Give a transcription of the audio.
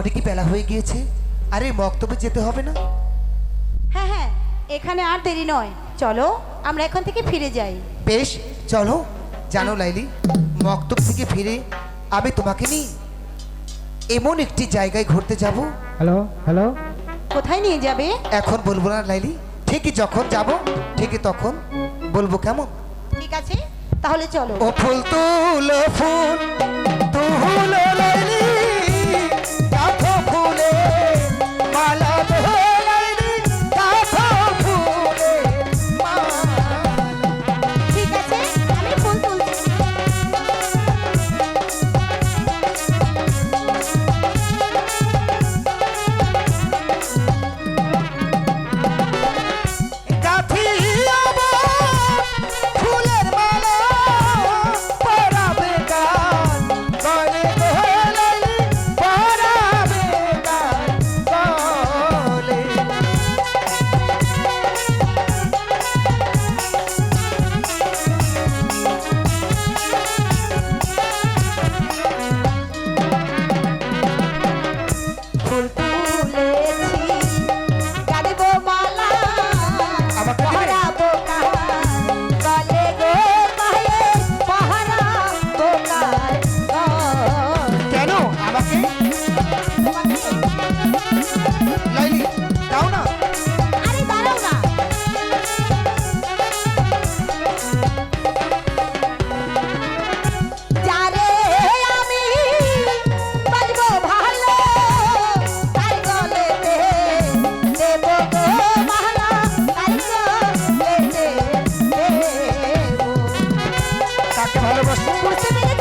অনেকই বেলা হয়ে গিয়েছে। আরে মক্তবে যেতে হবে না? হ্যাঁ হ্যাঁ এখানে আর দেরি নয়। চলো আমরা এখন থেকে ফিরে যাই। বেশ চলো। জানো লাইলি মক্তব থেকে ফিরে আমি তোমাকে নিয়ে এমন একটি জায়গায় ঘুরতে যাব। Hello hello. কোথায় নিয়ে যাবে? এখন বলব না লাইলি ঠিকই যখন যাব ঠিকই তখন বলব কেমন? ঠিক আছে তাহলে চলো। ও ফুল তুলো ফুল তাকে ভালোবাসবো।